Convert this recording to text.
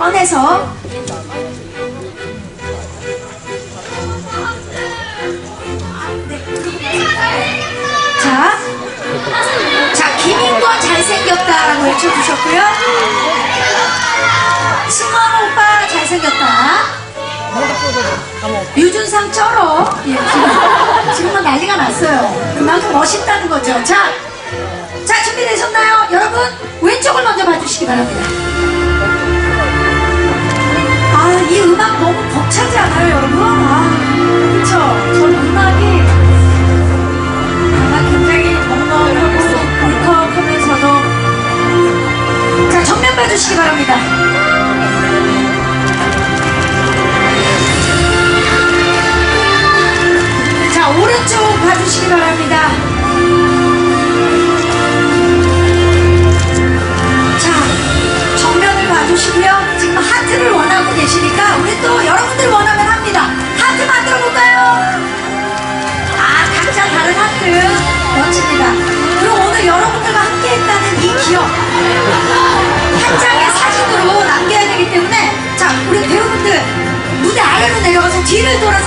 꺼내서 자, 자 김인권 잘생겼다라고 외쳐주셨고요. 승원 오빠 잘생겼다. 유준상 쩔어. 예, 지금, 지금은 난리가 났어요. 그만큼 멋있다는 거죠. 자, 자 준비되셨나요? 여러분 왼쪽을 먼저 봐주시기 바랍니다. 봐주시기 바랍니다. 자, 정면을 봐주시고요. 지금 하트를 원하고 계시니까 우리 또 여러분들 원하면 합니다. 하트 만들어 볼까요? 아, 각자 다른 하트 멋집니다. 그럼 오늘 여러분들과 함께 했다는 이 기억 한 장의 사진으로 남겨야 되기 때문에 자, 우리 배우분들 무대 아래로 내려가서 뒤를 돌아